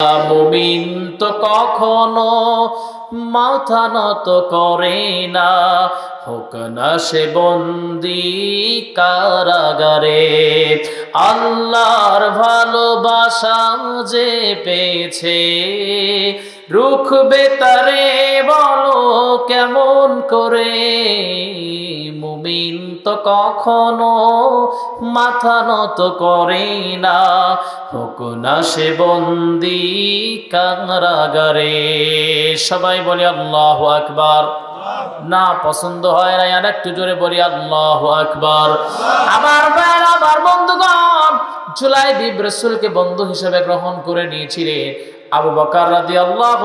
মুমিন তো কখনো মাথা নত করে না। হোক না সে বন্দি কারাগারে। আল্লাহর ভালোবাসা যে পেয়েছে, রুখবে তারে বলো কেমন করে? মুমিন তো কখনো মাথা নত করে না। হোক না সে বন্দি কারাগারে। সবাই বলে আল্লাহ আকবার। না পছন্দ হয় না আর একটু জোরে বলি, আল্লাহ আকবার। আমার ভাইয়ের আমার বন্ধুগণ জুলাই বিব রসুলকে বন্ধু হিসেবে গ্রহণ করে নিয়েছিলেন আবু বকর রাদি আল্লাহ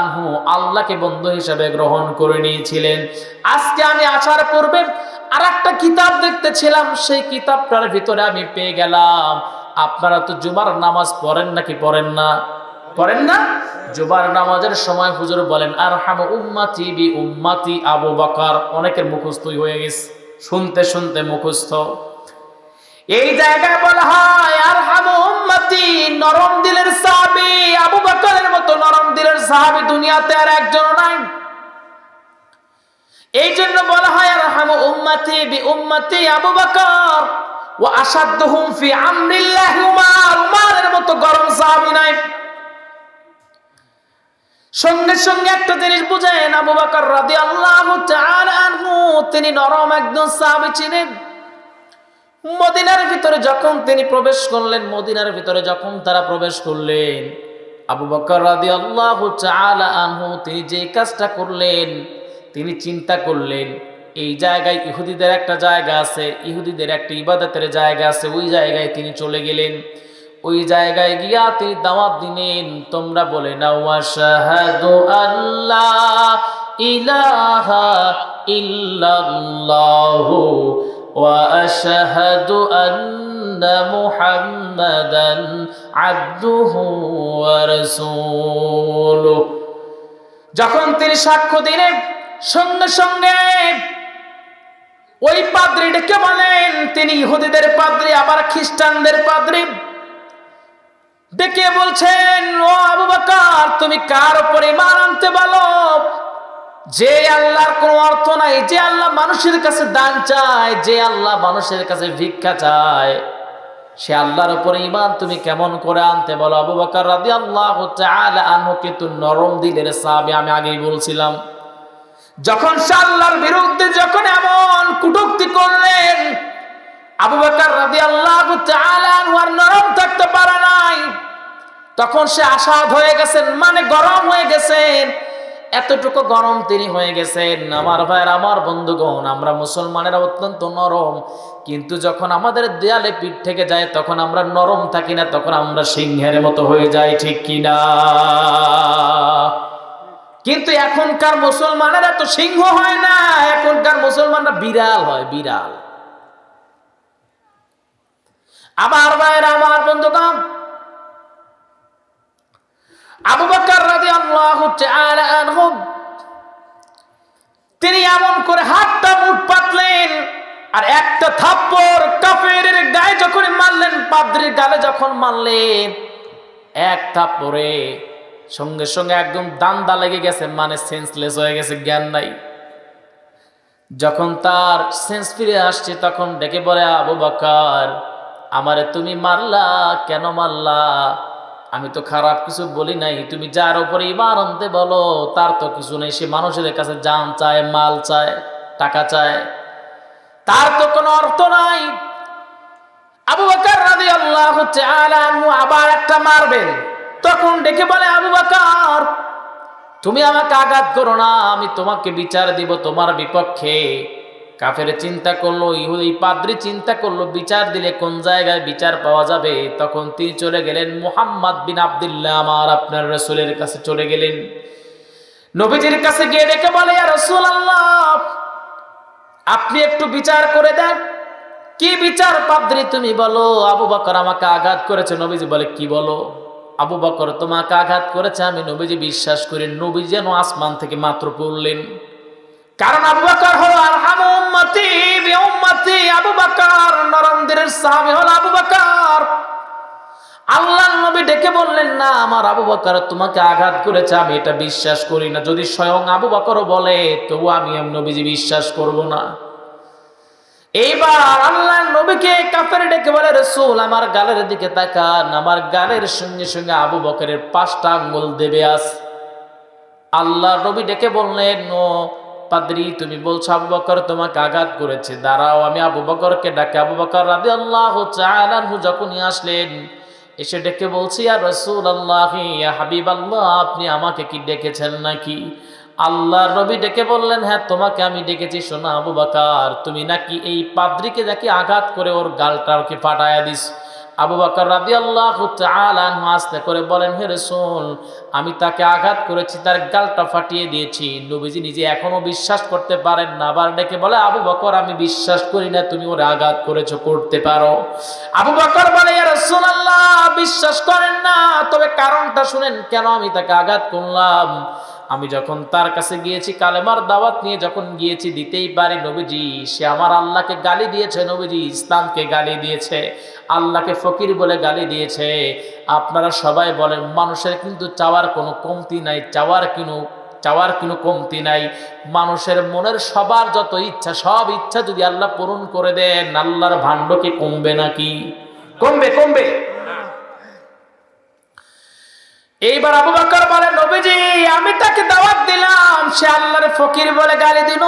আনহু আল্লাহকে বন্ধু হিসেবে গ্রহণ করে নিয়েছিলেন। আজকে আমি আসার পূর্বে আর একটা কিতাব দেখতেছিলাম, সেই কিতাবটার ভিতরে আমি পেয়ে গেলাম। আপনারা তো জুমার নামাজ পড়েন নাকি পড়েন না? পড়েন না? জুমার নামাজের সময় হুজুর বলেন আর হাম উম্মাতি বি উম্মাতি আবু বকর। অনেকের মুখস্থই হয়ে গেছে। শুনতে শুনতে মুখস্থ। এই জায়গায় বলা হয় আর হাম উম্মতি, নরম দিলের সাহাবী, আবু বকরের মতো নরম দিলের সাহাবী দুনিয়াতে আর একজন নাই। এই জন্য বলা হয় আর হাম উম্মতি বি উম্মতি আবু বকর। ও আসাদহুম ফি আমরিল্লাহ, উমার, উমারের মতো গরম সাহাবী নাই। সঙ্গে সঙ্গে একটা জিনিস বুঝেন, আবু বকর তাআলা আনহু, তিনি নরম একজন সাহাবী ছিলেন। মদিনার ভিতরে যখন তিনি প্রবেশ করলেন, মদিনার ভিতরে যখন তারা প্রবেশ করলেন, আবু বকর রাদি আল্লাহ আনহু, তিনি যে কাজটা করলেন, তিনি চিন্তা করলেন, এই জায়গায় ইহুদিদের একটা জায়গা আছে, ইহুদিদের একটা ইবাদতের জায়গা আছে, ওই জায়গায় তিনি চলে গেলেন। ওই জায়গায় গিয়া তিনি দাওয়াত দিলেন, তোমরা বলে নাও, আশাহাদু আল্লাহ ইলাহা ইল্লাল্লাহ ওয়া আশহাদু আন্না মুহাম্মাদান আব্দুহু ওয়া রাসূলু। যখন তিনি সাক্ষ্য দিলেন, সঙ্গে সঙ্গে ওই পাদ্রীটাকে বলেন, তিনি ইহুদিদের পাদ্রী, আবার খ্রিস্টানদের পাদ্রী। ডেকে বলছেন, ও আবু বকর, তুমি কার উপরে ইমান আনতে বলো? যে আল্লাহর কোনো অর্থ নাই, যে আল্লাহ মানুষের কাছে দান চায়, যে আল্লাহ মানুষের কাছে ভিক্ষা চায়, সে আল্লাহর উপরে ইমান তুমি কেমন করে আনতে বলো? আবু বকর রাদি আল্লাহ তাআলা আনহু কিন্তু নরম দিলের সাহাবী, আমি আগেই বলছিলাম। যখন সে আল্লাহর বিরুদ্ধে যখন এমন কুটুক্তি করলেন আবু রাদি আর নরম থাকতে পারে নাই। তখন সে আসাদ হয়ে গেছেন মানে গরম হয়ে গেছেন। এতটুকু গরম তিনি হয়ে গেছেন। আমার ভাইয়ের, আমার বন্ধুগণ, আমরা মুসলমানেরা অত্যন্ত নরম। কিন্তু যখন আমাদের দেয়ালে পিঠ থেকে যায়, তখন আমরা নরম থাকি না, তখন আমরা সিংহের মতো হয়ে যাই, ঠিক কিনা কিন্তু এখনকার মুসলমানেরা তো সিংহ হয় না, এখনকার মুসলমানরা বিড়াল হয়, বিড়াল। আমার ভাইয়ের আমার বন্ধুগণ, আবু বকর তাআলা আনহু, তিনি এমন করে হাতটা মুঠ পাতলেন আর একটা থাপ্পড় কাফেরের গায়ে যখন মারলেন, পাদ্রির গালে যখন মারলেন, এক থাপ্পড়ে সঙ্গে সঙ্গে একদম দান্দা লেগে গেছে মানে সেন্সলেস হয়ে গেছে, জ্ঞান নাই। যখন তার সেন্স ফিরে আসছে, তখন ডেকে বলে, আবু বকর আমারে তুমি মারলা? কেন মারলা? আমি তো খারাপ কিছু বলি নাই। তুমি যার উপরে ইমান আনতে বলো, তার তো কিছু নেই। সে মানুষের কাছে জান চায়, মাল চায়, টাকা চায়। তার তো কোনো অর্থ নাই। আবু বকর তাআলা আনহু আবার একটা মারবেন। তখন ডেকে বলে, আবু বকর, তুমি আমাকে আঘাত করো না। আমি তোমাকে বিচার দিব তোমার বিপক্ষে। কাফের চিন্তা করল, ইহুদি পাদ্রি চিন্তা করল, বিচার দিলে কোন জায়গায় বিচার পাওয়া যাবে? তখন তিনি চলে গেলেন মুহাম্মদ বিন আবদুল্লাহ, আমার আপনার রসুলের কাছে চলে গেলেন। নবীজির কাছে গিয়ে ডেকে বলে রসুল আল্লাহ আপনি একটু বিচার করে দেন। কি বিচার পাদ্রি তুমি বলো? আবু বকর আমাকে আঘাত করেছে। নবীজি বলে, কি বলো? আবু বকর তোমাকে আঘাত করেছে, আমি নবীজি বিশ্বাস করি, নবী যেন আসমান থেকে মাত্র পড়লেন। কারণ আবু বকর হলো আরহাম উম্মতি, বি উম্মতি, আবু বকর সাহাবী হলো আবু বকর। আল্লাহ নবী ডেকে বললেন, না, আমার আবু বকর তোমাকে আঘাত করেছে, আমি এটা বিশ্বাস করি না। যদি স্বয়ং আবু বলে তবু আমি এম নবীজি বিশ্বাস করব না। এইবার আল্লাহ নবীকে কাফের ডেকে বলে, রসুল, আমার গালের দিকে তাকান, আমার গালের সঙ্গে সঙ্গে আবু বকরের পাঁচটা আঙ্গুল দেবে আস আল্লাহ নবী ডেকে বললেন ও পাদ্রি, তুমি বলছো আবু বকর তোমাকে আঘাত করেছে। দাঁড়াও, আমি আবু বকরকে ডাকে। আবু বকর রাদি আল্লাহ চালানহু যখনই আসলেন, এসে ডেকে বলছি আর রসুল আল্লাহ হাবিব আল্লাহ আপনি আমাকে কি ডেকেছেন নাকি? আল্লাহ রবি ডেকে বললেন হ্যাঁ তোমাকে আমি ডেকেছি, শোনা আবু বাকার, তুমি নাকি এই পাদ্রিকে নাকি আঘাত করে ওর গালটা ওকে ফাটায়া দিস। আবু বাকর রাদি আল্লাহ আস্তে করে বলেন, হে রসুল, আমি তাকে আঘাত করেছি, তার গালটা ফাটিয়ে দিয়েছি। নবীজি নিজে এখনও বিশ্বাস করতে পারেন না। আবার ডেকে বলে, আবু বকর, আমি বিশ্বাস করি না, তুমি ওরে আঘাত করেছ, করতে পারো। আবু বকর বলে রসুল আল্লাহ বিশ্বাস করেন না। তবে কারণটা শুনেন, কেন আমি তাকে আঘাত করলাম? আমি যখন তার কাছে গিয়েছি, কালেমার দাওয়াত নিয়ে যখন গিয়েছি, দিতেই পারি নবীজি, সে আমার আল্লাহকে গালি দিয়েছে নবীজি, ইসলামকে গালি দিয়েছে, আল্লাহকে ফকির বলে গালি দিয়েছে। আপনারা সবাই বলেন, মানুষের কিন্তু চাওয়ার কোনো কমতি নাই, চাওয়ার কোনো চাওয়ার কোনো কমতি নাই। মানুষের মনের সবার যত ইচ্ছা, সব ইচ্ছা যদি আল্লাহ পূরণ করে দেন, আল্লাহর ভাণ্ডকে কমবে নাকি? কমবে কমবে। এইবার আবু বকর বলে আমি তাকে দাওয়াত দিলাম। সে আল্লাহর ফকির বলে গালি দিল।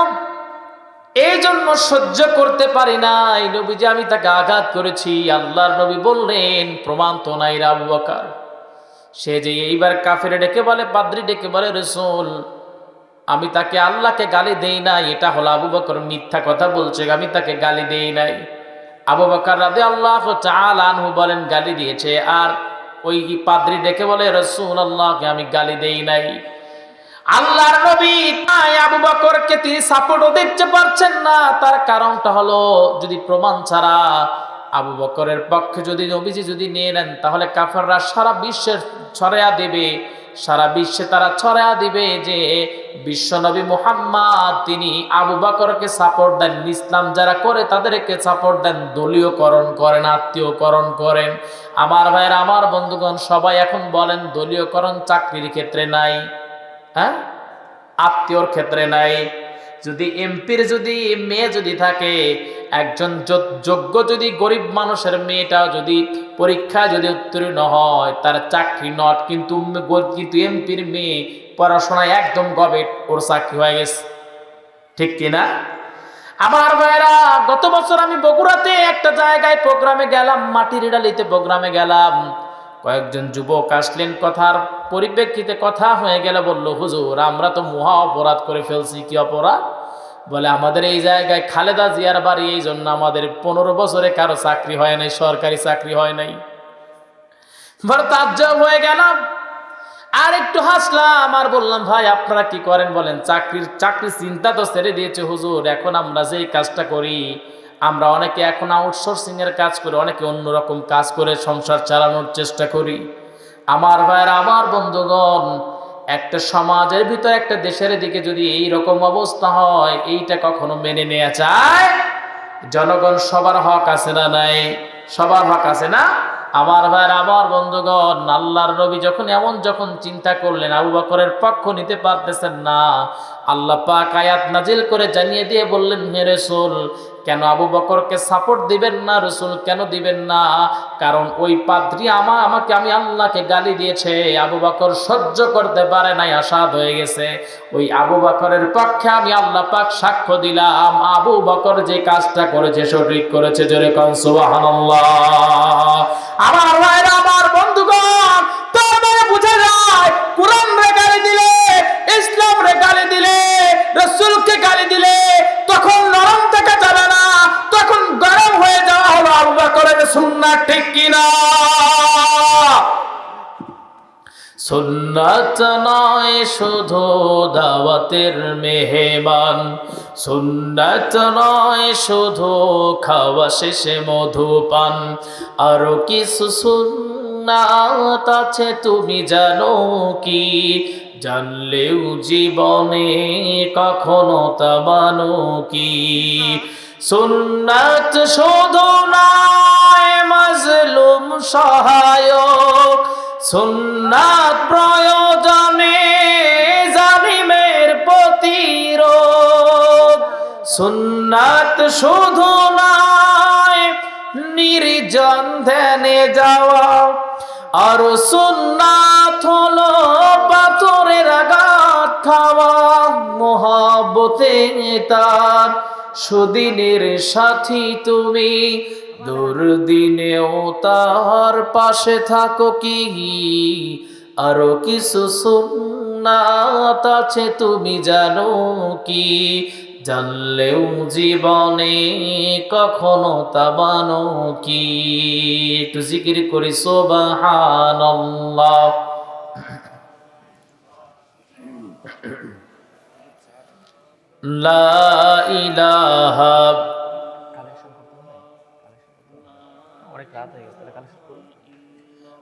এই জন্য সহ্য করতে পারি নাই। নবীজি, আমি তাকে আঘাত করেছি। আল্লাহর নবী বললেন, প্রমাণ তো নাই আবু বকর। সে যে এইবার কাফের ডেকে বলে পাদ্রি ডেকে বলে, রসুল, আমি তাকে আল্লাহকে গালি দেই নাই। এটা হলো আবু বকর মিথ্যা কথা বলছে, আমি তাকে গালি দেই নাই। আবু বকর রাদে আল্লাহ চাল আনহু বলেন, গালি দিয়েছে। আর ওই পাদ্রি ডেকে বলে রসুল আল্লাহকে আমি গালি দেই নাই। আল্লাহর নবী তাই আবু বকরকে তিনি সাপোর্টও দিতে পারছেন না। তার কারণটা হলো, যদি প্রমাণ ছাড়া আবু বকরের পক্ষে যদি নবীজি যদি নিয়ে নেন, তাহলে কাফাররা সারা বিশ্বের ছড়াইয়া দেবে। সারা বিশ্বে তারা ছড়াইয়া দিবে যে বিশ্বনবী মুহাম্মদ, তিনি আবু বকরকে সাপোর্ট দেন, ইসলাম যারা করে তাদেরকে সাপোর্ট দেন, দলীয়করণ করেন, আত্মীয়করণ করেন। আমার ভাইয়ের, আমার বন্ধুগণ, সবাই এখন বলেন, দলীয়করণ চাকরির ক্ষেত্রে নাই হ্যাঁ? আত্মীয়র ক্ষেত্রে নাই। যদি এমপির যদি, মেয়ে যদি থাকে একজন যোগ- যোগ্য যদি গরিব মানুষের মেয়েটা যদি পরীক্ষা যদি উত্তীর্ণ হয়, তার চাকরি নট কিন্তু কিন্তু এমপির মেয়ে, পড়াশোনায় একদম গবেট, ওর চাকরি হয়ে গেছে। ঠিক কিনা আমার ভাইরা গত বছর আমি বগুড়াতে একটা জায়গায় প্রোগ্রামে গেলাম, মাটির ডালিতে প্রোগ্রামে গেলাম। কয়েকজন যুবক আসলেন, কথার পরিপ্রেক্ষিতে কথা হয়ে গেল, বলল, হুজুর, আমরা তো মহা অপরাধ করে ফেলছি, কি অপরাধ? বলে, আমাদের এই জায়গায় খালেদা জিয়ার বাড়ি, এই জন্য আমাদের পনেরো বছরে কারও চাকরি হয় নাই, সরকারি চাকরি হয় নাই। তাজ্জব হয়ে গেলাম। আর একটু হাসলাম, আর বললাম, ভাই, আপনারা কি করেন বলেন? চাকরির চাকরির চিন্তা তো ছেড়ে দিয়েছে হুজুর। এখন আমরা যেই কাজটা করি, আমরা অনেকে এখন আউটসোর্সিং এর কাজ করি, অনেকে অন্যরকম কাজ করে, সংসার চালানোর চেষ্টা করি। আমার ভাইয়ের, আমার বন্ধুগণ একটা সমাজের ভিতর, একটা দেশের দিকে যদি এই রকম অবস্থা হয়, এইটা কখনো মেনে নেওয়া যায়? জনগণ সবার হক আছে না নাই? সবার হক আছে না? আমার ভাইয়ের, আমার বন্ধুগণ, আল্লাহর নবী যখন এমন যখন চিন্তা করলেন, আবু বকরের পক্ষ নিতে পারতেছেন না, আল্লাহ পাক আয়াত নাজিল করে জানিয়ে দিয়ে বললেন, হে রসুল কেন আবু বকরকে সাপোর্ট দিবেন না, রসুল কেন দিবেন না? কারণ ওই পাদ্রি আমা, আমাকে আমি আল্লাহকে গালি দিয়েছে, আবু বকর সহ্য করতে পারে নাই, আসাদ হয়ে গেছে। ওই আবু বকরের পক্ষে আমি আল্লাহ পাক সাক্ষ্য দিলাম, আবু বকর যে কাজটা করেছে, সঠিক করেছে, জোরে কন, সুবহানাল্লাহ। আমার ভাইরা, আমার বন্ধুগণ বুঝা যায়, কোরআন রে গালি দিলে, ইসলাম রে গালি দিলে, রসুলকে গালি দিলে আবু বকরের সুন্নাত ঠিক কিনা? সুন্নাত নয়, শুধু দাওয়াতের মেহমান। সুন্নাত নয়, শুধু খাওয়া শেষে আরও কিছু সুন্নাত আছে, তুমি জানো কি? জানলেও জীবনে কখনো তা মানো কি? সুন্নাত শুধু সহায়ক। সুন্নাত প্রয়োজনে জালিমের প্রতিরোধ। সুন্নাত শুধু নয়, নির্জন ধ্যানে যাওয়া। আর সুন্নাত হলো পাথরের আঘাত খাওয়া মহাবতে তার সুদিনের সাথী তুমি। দুর্দিনেও তার পাশে থাকো কি? আরও কিছু সুন্নাত আছে তুমি জানো কি? জানলেও জীবনে কখনো তাবানো কি? একটু জিকির করি সোবাহান্লাহ লা ইলাহা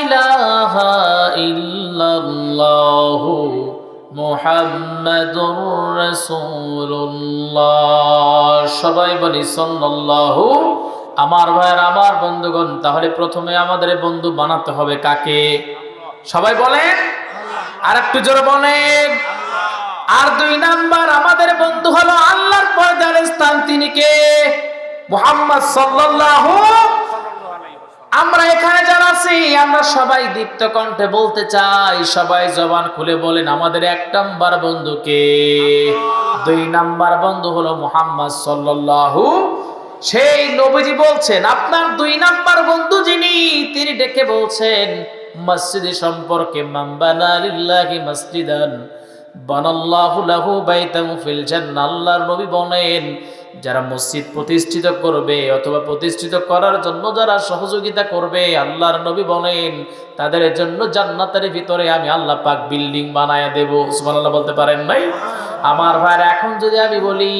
ইলাহা ইল্লাল্লাহু মুহাম্মাদুর রাসূলুল্লাহ। সবাই বলি সাল্লাল্লাহু। আমার ভাইয়ের, আমার বন্ধুগণ, তাহলে প্রথমে আমাদের বন্ধু বানাতে হবে কাকে? সবাই বলেন। আর একটু জোরে বলেন। আর দুই নাম্বার আমাদের বন্ধু হলো আল্লাহর পর্দার স্থান, তিনি কে? মুহাম্মদ সাল্লাল্লাহু আমরা এখানে যারা আছি, আমরা সবাই দীপ্ত কণ্ঠে বলতে চাই, সবাই জবান খুলে বলেন, আমাদের এক নাম্বার বন্ধুকে দুই নাম্বার বন্ধু হলো মোহাম্মদ সাল্লাল্লাহু, সেই নবীজি বলছেন, আপনার দুই নাম্বার বন্ধু যিনি, তিনি ডেকে বলছেন, মসজিদ সম্পর্কে লিল্লাহি মসজিদান, বানাল্লাহু লাহু বাইতান ফিল জান্নাহ। আল্লাহর নবী বলেন যারা মসজিদ প্রতিষ্ঠিত করবে অথবা প্রতিষ্ঠিত করার জন্য যারা সহযোগিতা করবে, আল্লাহর নবী বলেন, তাদের জন্য জান্নাতের ভিতরে আমি আল্লাহ পাক বিল্ডিং বানায়া দেব। সুবহানাল্লাহ বলতে পারেন নাই? আমার ভাইরা, এখন যদি আমি বলি,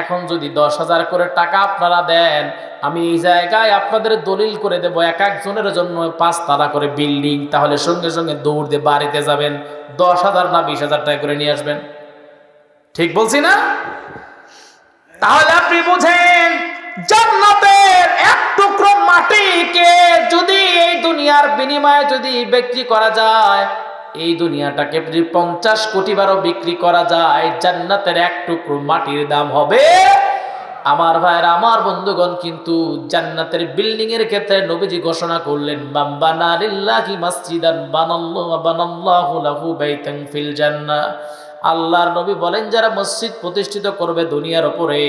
এখন যদি দশ হাজার করে টাকা আপনারা দেন, আমি এই জায়গায় আপনাদের দলিল করে দেব, এক একজনের জন্য পাঁচ তালা করে বিল্ডিং, তাহলে সঙ্গে সঙ্গে দৌড় দিয়ে বাড়িতে যাবেন, দশ হাজার না বিশ হাজার টাকা করে নিয়ে আসবেন। ঠিক বলছি না? তাহলে আপনি বুঝেন, জান্নাতের এক টুকরো মাটিকে যদি এই দুনিয়ার বিনিময়ে যদি বিক্রি করা যায়, এই দুনিয়াটাকে যদি পঞ্চাশ কোটি বারও বিক্রি করা যায়, জান্নাতের এক টুকরো মাটির দাম হবে। আমার ভাইয়ের, আমার বন্ধুগণ কিন্তু জান্নাতের বিল্ডিং এর ক্ষেত্রে নবীজি ঘোষণা করলেন বাম্বানা লিল্লাহি মাসজিদান বানাল্লাহু বানাল্লাহু লাহু বাইতান ফিল জান্নাহ। আল্লাহর নবী বলেন, যারা মসজিদ প্রতিষ্ঠিত করবে দুনিয়ার উপরে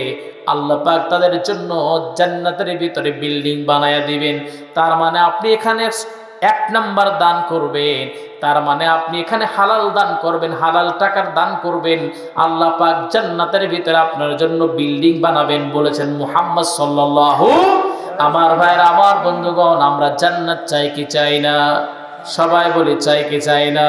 আল্লাহ পাক তাদের জন্য জান্নাতের ভিতরে বিল্ডিং বানায়া দিবেন। তার মানে আপনি এখানে এক নাম্বার দান করবেন, তার মানে আপনি এখানে হালাল দান করবেন, হালাল টাকার দান করবেন। আল্লাহ পাক জান্নাতের ভিতরে আপনার জন্য বিল্ডিং বানাবেন বলেছেন মুহাম্মদ সাল্লাল্লাহু, আমার ভাইয়ের, আমার বন্ধুগণ, আমরা জান্নাত চাই কি চাই না? সবাই বলি, চাই কি চাই না?